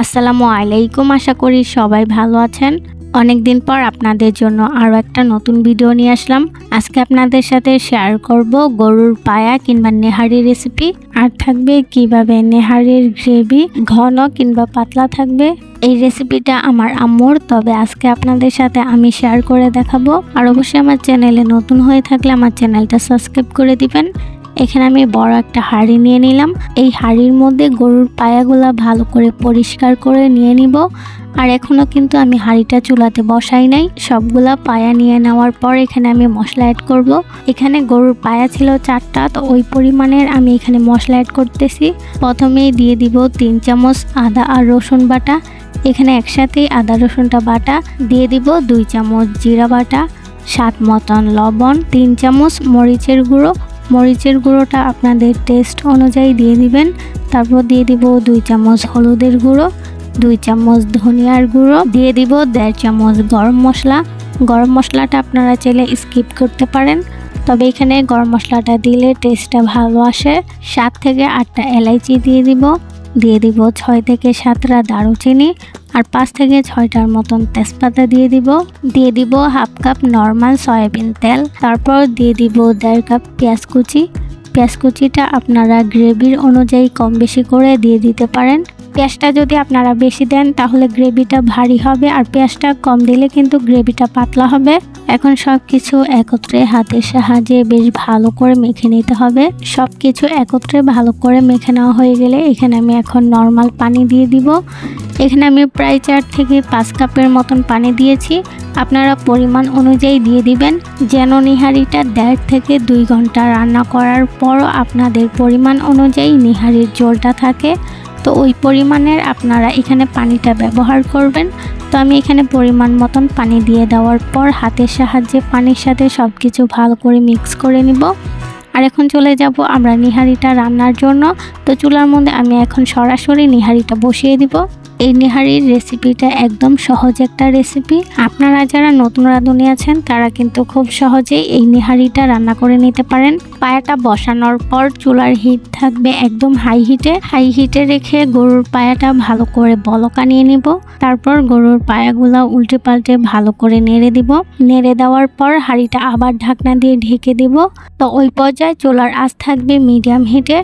আসসালামু আলাইকুম, আশা করি সবাই ভালো আছেন। অনেক দিন পর আপনাদের জন্য আরও একটা নতুন ভিডিও নিয়ে আসলাম। আজকে আপনাদের সাথে শেয়ার করব গরুর পায়া কিংবা নেহারি রেসিপি আর থাকবে কীভাবে নেহারির গ্রেভি ঘন কিংবা পাতলা থাকবে। এই রেসিপিটা আমার আম্মুর, তবে আজকে আপনাদের সাথে আমি শেয়ার করে দেখাবো। আর অবশ্যই আমার চ্যানেলে নতুন হয়ে থাকলে আমার চ্যানেলটা সাবস্ক্রাইব করে দিবেন। এখানে আমি বড় একটা হাঁড়ি নিয়ে নিলাম। এই হাঁড়ির মধ্যে গরুর পায়াগুলা ভালো করে পরিষ্কার করে নিয়ে নিব। আর এখনও কিন্তু আমি হাঁড়িটা চুলাতে বসাই নাই। সবগুলা পায়া নিয়ে নেওয়ার পর এখানে আমি মশলা অ্যাড করব। এখানে গরুর পায়া ছিল চারটা, তো ওই পরিমাণের আমি এখানে মশলা অ্যাড করতেছি। প্রথমেই দিয়ে দিব তিন চামচ আদা আর রসুন বাটা। এখানে একসাথেই আদা, রসুনটা বাটা। দিয়ে দিব দুই চামচ জিরা বাটা, স্বাদ মতন লবণ, তিন চামচ মরিচের গুঁড়ো মরিচের গুঁড়োটা আপনাদের টেস্ট অনুযায়ী দিয়ে দিবেন। তারপর দিয়ে দিব দুই চামচ হলুদের গুঁড়ো, দুই চামচ ধনিয়ার গুঁড়ো, দিয়ে দিব দেড় চামচ গরম মশলা। গরম মশলাটা আপনারা চাইলে স্কিপ করতে পারেন। তবে এখানে গরম মশলাটা দিলে টেস্টটা ভালো আসে। সাত থেকে আটটা এলাইচি দিয়ে দিব। দিয়ে দিব ছয় থেকে সাতটা দারুচিনি। আর পাঁচ থেকে ছয়টার মতন তেজপাতা দিয়ে দিব। দিয়ে দিব হাফ কাপ নর্মাল সয়াবিন তেল। তারপর দিয়ে দিব দেড় কাপ পেঁয়াজ কুচি। পেঁয়াজ কুচিটা আপনারা গ্রেভির অনুযায়ী কম বেশি করে দিয়ে দিতে পারেন। পেঁয়াজটা যদি আপনারা বেশি দেন, তাহলে গ্রেভিটা ভারী হবে আর পেঁয়াজটা কম দিলে কিন্তু গ্রেভিটা পাতলা হবে। এখন সব কিছু একত্রে হাতের সাহায্যে বেশ ভালো করে মেখে নিতে হবে। সব কিছু একত্রে ভালো করে মেখে নেওয়া হয়ে গেলে এখানে আমি এখন নর্মাল পানি দিয়ে দিব। এখানে আমি প্রায় চার থেকে পাঁচ কাপের মতন পানি দিয়েছি। আপনারা পরিমাণ অনুযায়ী দিয়ে দিবেন। যেন নিহারিটা দেড় থেকে দুই ঘণ্টা রান্না করার পরও আপনাদের পরিমাণ অনুযায়ী নিহারির জলটা থাকে। তো ওই পরিমাণের আপনারা এখানে পানিটা ব্যবহার করবেন। তো আমি এখানে পরিমাণ মতন পানি দিয়ে দেওয়ার পর হাতের সাহায্যে পানির সাথে সব কিছু ভালো করে মিক্স করে নিব। আর এখন চলে যাব আমরা নিহারিটা রান্নার জন্য। তো চুলার মধ্যে আমি এখন সরাসরি নিহারিটা বসিয়ে দিব। এই নিহারির রেসিপিটা একদম সহজ একটা রেসিপি আপনারা যারা নতুন রাঁধুনি আছেন, তারা কিন্তু খুব সহজেই এই নিহারিটা রান্না করে নিতে পারেন। পায়াটা বসানোর পর চুলার হিট থাকবে একদম হাই হিটে হাই হিটে রেখে গরুর পায়াটা ভালো করে বলকা নিয়ে নিব। তারপর গরুর পায়াগুলো উল্টে পাল্টে ভালো করে নেড়ে দিব। নেড়ে দেওয়ার পর হাঁড়িটা আবার ঢাকনা দিয়ে ঢেকে দিব। তো ওই পর্যায়ে চুলার আঁচ থাকবে মিডিয়াম হিটে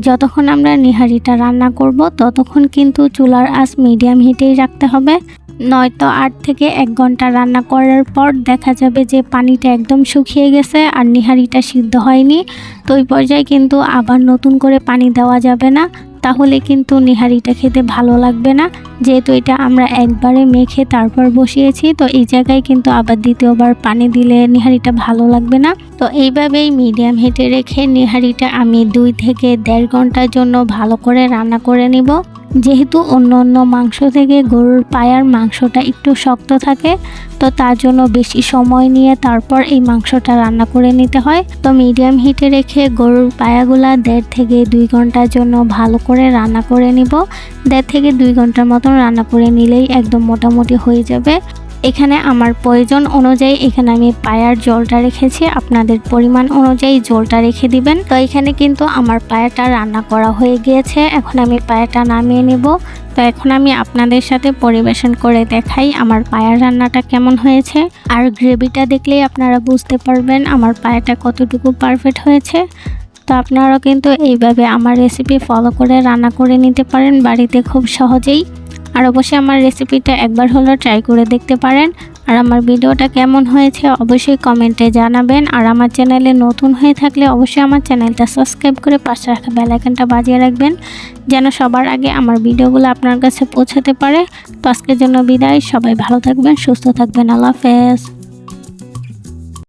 যতক্ষণ আমরা নিহারিটা রান্না করব, ততক্ষণ কিন্তু চুলার আঁচ মিডিয়াম হিটেই রাখতে হবে। নয়তো আট থেকে এক ঘণ্টা রান্না করার পর দেখা যাবে যে পানিটা একদম শুকিয়ে গেছে আর নিহারিটা সিদ্ধ হয়নি। তো ওই পর্যায়ে কিন্তু আবার নতুন করে পানি দেওয়া যাবে না। তাহলে কিন্তু নিহারিটা খেতে ভালো লাগবে না। যেহেতু এটা আমরা একবারে মেখে তারপর বসিয়েছি, তো এই জায়গায় কিন্তু আবার দ্বিতীয়বার পানি দিলে নিহারিটা ভালো লাগবে না। তো এইভাবেই মিডিয়াম হিটে রেখে নিহারিটা আমি দুই থেকে দেড় ঘণ্টার জন্য ভালো করে রান্না করে নিব। যেহেতু অন্য অন্য মাংস থেকে গরুর পায়ার মাংসটা একটু শক্ত থাকে, তো তার জন্য বেশি সময় নিয়ে তারপর এই মাংসটা রান্না করে নিতে হয়। তো মিডিয়াম হিটে রেখে গরুর পায়াগুলা দেড় থেকে দুই ঘণ্টার জন্য ভালো করে রান্না করে নিব। দেড় থেকে দুই ঘণ্টার মতন রান্না করে নিলেই একদম মোটামুটি হয়ে যাবে। এখানে আমার প্রয়োজন অনুযায়ী এখানে আমি পায়ার জলটা রেখেছি। আপনাদের পরিমাণ অনুযায়ী জলটা রেখে দিবেন। তো এখানে কিন্তু আমার পায়াটা রান্না করা হয়ে গিয়েছে। এখন আমি পায়াটা নামিয়ে নেব। তো এখন আমি আপনাদের সাথে পরিবেশন করে দেখাই আমার পায়ার রান্নাটা কেমন হয়েছে। আর গ্রেভিটা দেখলেই আপনারা বুঝতে পারবেন আমার পায়াটা কতটুকু পারফেক্ট হয়েছে। তো আপনারাও কিন্তু এইভাবে আমার রেসিপি ফলো করে রান্না করে নিতে পারেন বাড়িতে খুব সহজেই। আর অবশ্যই আমার রেসিপিটা একবার হলো ট্রাই করে দেখতে পারেন। আর আমার ভিডিওটা কেমন হয়েছে অবশ্যই কমেন্টে জানাবেন। আর আমার চ্যানেলে নতুন হয়ে থাকলে অবশ্যই আমার চ্যানেলটা সাবস্ক্রাইব করে পাশে রাখা বেলাইকানটা বাজিয়ে রাখবেন, যেন সবার আগে আমার ভিডিওগুলো আপনার কাছে পৌঁছাতে পারে। তো আজকের জন্য বিদায়, সবাই ভালো থাকবেন, সুস্থ থাকবেন, আল্লাহ হাফেজ।